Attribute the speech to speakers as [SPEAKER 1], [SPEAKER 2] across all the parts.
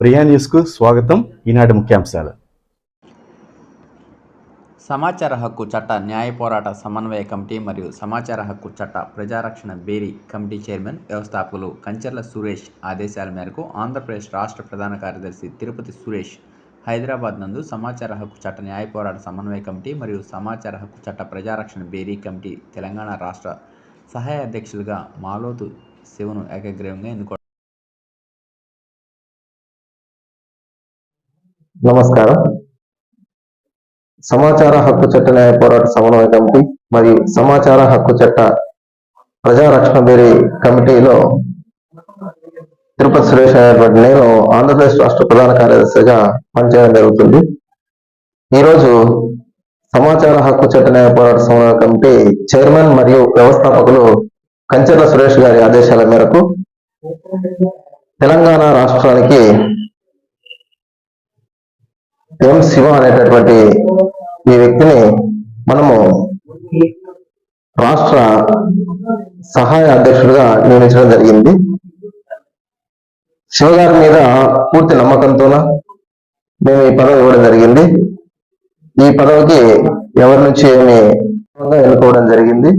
[SPEAKER 1] ప్రియా న్యూస్కు స్వాగతం. ఈనాటి ముఖ్యాంశాలు.
[SPEAKER 2] సమాచార హక్కు చట్ట న్యాయ పోరాట సమన్వయ కమిటీ మరియు సమాచార హక్కు చట్ట ప్రజారక్షణ బేరీ కమిటీ చైర్మన్ వ్యవస్థాపకులు కంచర్ల సురేష్ ఆదేశాల మేరకు ఆంధ్రప్రదేశ్ రాష్ట్ర ప్రధాన కార్యదర్శి తిరుపతి సురేష్ హైదరాబాద్ నందు సమాచార హక్కు చట్ట న్యాయ పోరాట సమన్వయ కమిటీ మరియు సమాచార హక్కు చట్ట ప్రజారక్షణ బేరీ కమిటీ తెలంగాణ రాష్ట్ర సహాయ అధ్యక్షులుగా మాలోతు శివను ఏకగ్రీవంగా ఎన్నుకో
[SPEAKER 3] నమస్కారం. సమాచార హక్కు చట్ట న్యాయ పోరాట సమన్వయ కమిటీ మరియు సమాచార హక్కు చట్ట ప్రజారక్షణ బేరీ కమిటీలో తిరుపతి సురేష్ అనేటువంటి నేను ఆంధ్రప్రదేశ్ రాష్ట్ర ప్రధాన కార్యదర్శిగా పనిచేయడం జరుగుతుంది. ఈరోజు సమాచార హక్కు చట్ట న్యాయ పోరాట సమన్వయ కమిటీ చైర్మన్ మరియు వ్యవస్థాపకులు కంచెర్ల సురేష్ గారి ఆదేశాల మేరకు తెలంగాణ రాష్ట్రానికి ఎం శివ అనేటటువంటి ఈ వ్యక్తిని మనము రాష్ట్ర సహాయ అధ్యక్షుడిగా నియమించడం జరిగింది. శివ గారి మీద పూర్తి నమ్మకంతోన మేము ఈ పదవి ఇవ్వడం జరిగింది. ఈ పదవికి ఎవరి నుంచి ఏమి ఎన్నుకోవడం జరిగింది.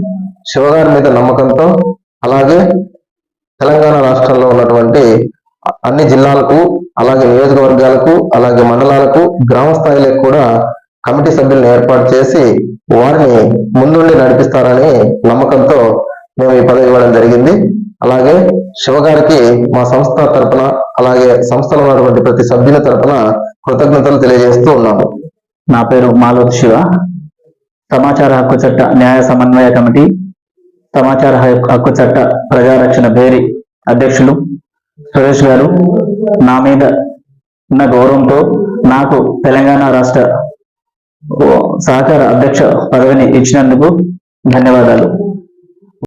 [SPEAKER 3] శివ గారి మీద నమ్మకంతో అలాగే తెలంగాణ రాష్ట్రంలో ఉన్నటువంటి అన్ని జిల్లాలకు అలాగే నియోజకవర్గాలకు అలాగే మండలాలకు గ్రామ స్థాయిలకు కూడా కమిటీ సభ్యులను ఏర్పాటు చేసి వారిని ముందుండి నడిపిస్తారని నమ్మకంతో మేము ఈ పదవి ఇవ్వడం జరిగింది. అలాగే శివ గారికి మా సంస్థ తరపున అలాగే సంస్థలో ఉన్నటువంటి ప్రతి సభ్యుల తరపున కృతజ్ఞతలు తెలియజేస్తూ ఉన్నాము.
[SPEAKER 4] నా పేరు మాలోత్ శివ. సమాచార హక్కు చట్ట న్యాయ సమన్వయ కమిటీ సమాచార హక్కు చట్ట ప్రజారక్షణ బేరి అధ్యక్షులు సురేష్ గారు నా మీద ఉన్న గౌరవంతో నాకు తెలంగాణ రాష్ట్ర సహకార అధ్యక్ష పదవిని ఇచ్చినందుకు ధన్యవాదాలు.